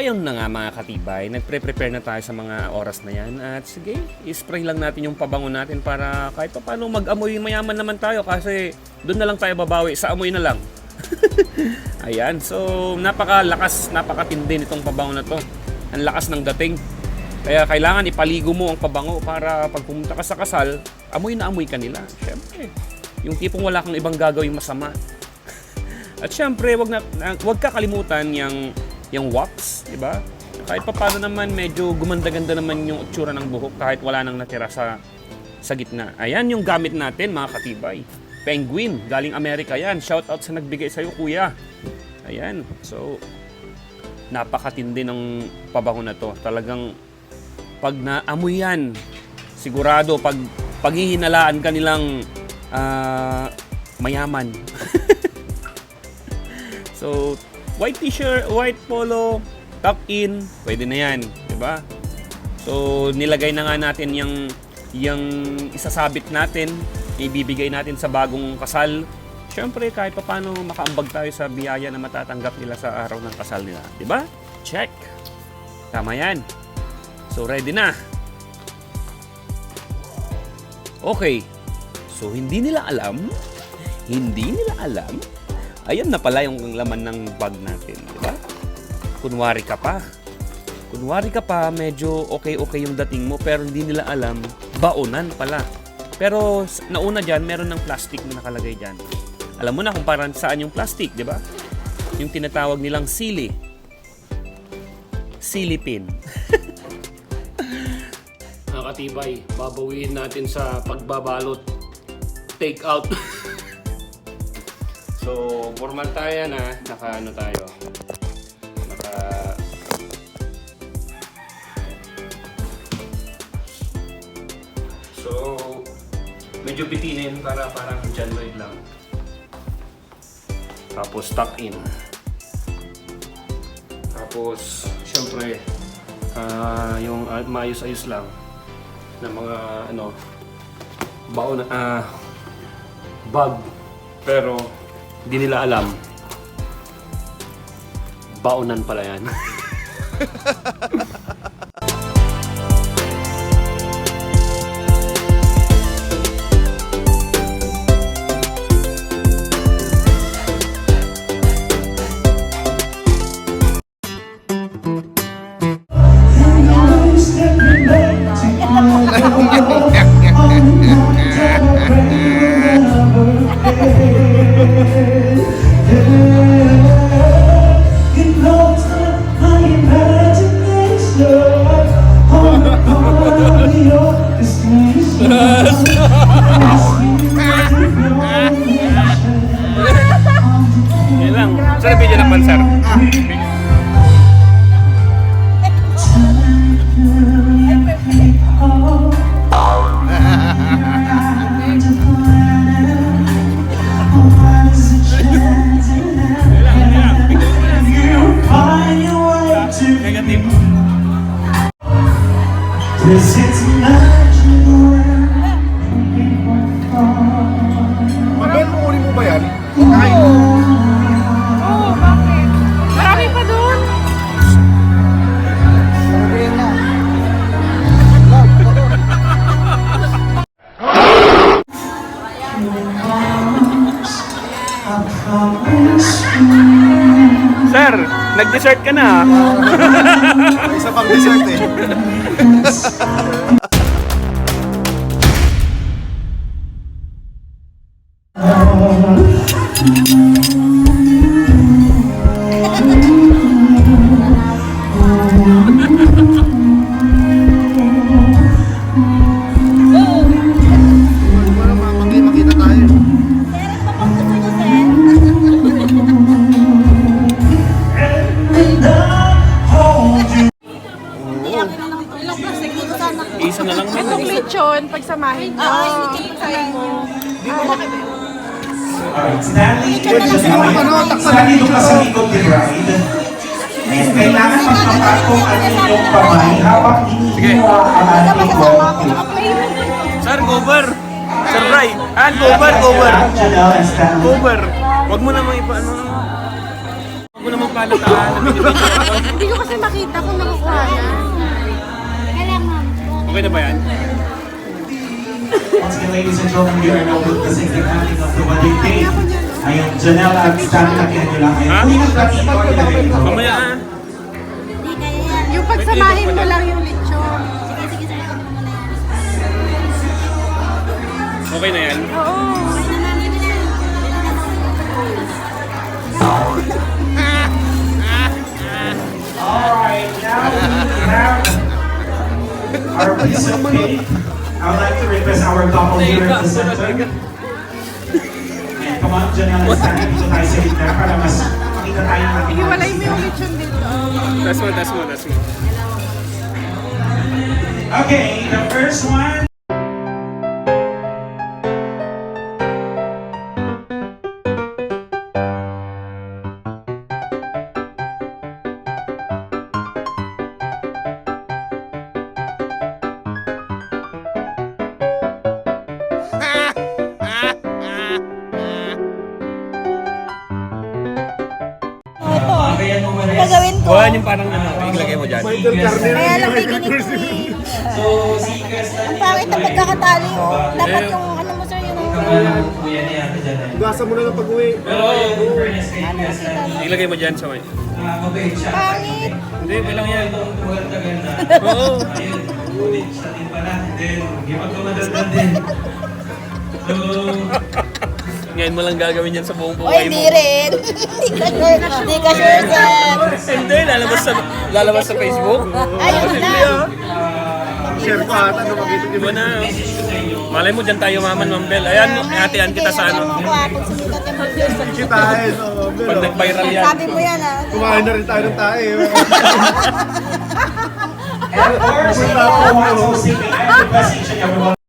Ayun na nga mga katibay, nagpre-prepare na tayo sa mga oras na yan at sige, i-spray lang natin yung pabango natin para kahit pa paano mag-amoy mayaman naman tayo kasi doon na lang tayo babawi, sa amoy na lang. Ayan, so napakalakas, napakatindi nitong pabango na to. Ang lakas ng dating. Kaya kailangan ipaligo mo ang pabango para pag pumunta ka sa kasal, amoy na amoy ka nila. Siyempre, yung tipong wala kang ibang gagawing masama. At syempre, wag na- wag kakalimutan yung yung wax, 'di ba? Kahit pa paano naman medyo gumanda-ganda naman yung itsura ng buhok kahit wala nang natira sa sa gitna. Ayan yung gamit natin, mga katibay. Penguin, galing Amerika yan. Shout out sa nagbigay sa'yo, kuya. Ayan. So, napakatindi ng pabango na to. Talagang pag naamoy yan, sigurado pag paghihinalaan ka nilang ah, mayaman. so, white t-shirt, white polo, tuck in, pwede na yan, di ba? So, nilagay na nga natin yung yung isasabit natin, ibibigay natin sa bagong kasal. Siyempre, kahit pa paano makaambag tayo sa biyaya na matatanggap nila sa araw ng kasal nila. Ba? Check. Tama yan. So, ready na. Okay. So, hindi nila alam. Hindi nila alam. Ayan na pala yung laman ng bag natin. Di ba? Kunwari ka pa. Kunwari ka pa, medyo okay-okay yung dating mo, pero hindi nila alam, baonan pala. Pero nauna dyan, meron ng plastic na nakalagay dyan. Alam mo na kung parang saan yung plastic, di ba? Yung tinatawag nilang sili. Silipin. Nakatibay, babawiin natin sa pagbabalot. Take out. so, formal tayo na. Naka ano tayo. Naka So, medyo bitinin para parang genuine lang. Tapos tuck in. Tapos, syempre, ah yung uh, maayos-ayos lang na mga ano, baon ah bag. Pero, hindi nila alam. Baonan pala yan. bigyan ng pansar. Cause it's not nag-dessert ka na. Isa pang dessert eh. lechon, pagsamahin mo. Alright, Stanley, just Stanley, doon ka sa likod ni Bride. And kailangan magpapatong ang inyong kamay habang inihiwa ang ating ball. Sir, cover. Sir Bray. Ah, cover, cover. Stanley. Cover. Huwag mo namang ipa ano. Ako naman pala tahan. Hindi ko kasi makita kung nakukuha na. Okay na ba yan? Ladies and gentlemen, we are now witnessing the coming of the wedding day. Ayun, Janelle at Stanley, nakihan nyo lang. Kunin ang dati ko ang ito. Mamaya ah. Yung pagsamahin mo lang yung lechon. Okay na yan. Oo. Alright, now we have our piece of cake. I would like to request our couple here at the center. Come on, Janelle and Stanley, dito tayo sa gitna para mas makita tayo ng ating lechon dito. Tas mo, tas mo, tas mo. Okay, the first one. Yung parang ano, ilagay mo dyan. Kaya lang may ganito eh. Ang pangit na pagkakatali oh. Dapat yung ano mo sir, yung Gasa mo na ng pag-uwi. Ilagay mo dyan sa may. pangit. Hindi, bilang yan. Oo. Ngayon mo lang gagawin yan sa buong buhay mo. hindi rin. Hindi ka sure. Hindi ka sure sir. Hindi, lalabas sa, lalabas sa Facebook. Ayun na. Share ko ata na makita niyo. Iba na. Malay mo dyan tayo maman, Mambel. Ayan, hatian kita sa ano. Kung sumikat yung mag-first. Kitain. Oh, Pag oh. nag-viral yan. Sabi mo yan ah. Kumain na rin tayo ng tae. And of course, we also want to say happy blessings to everyone.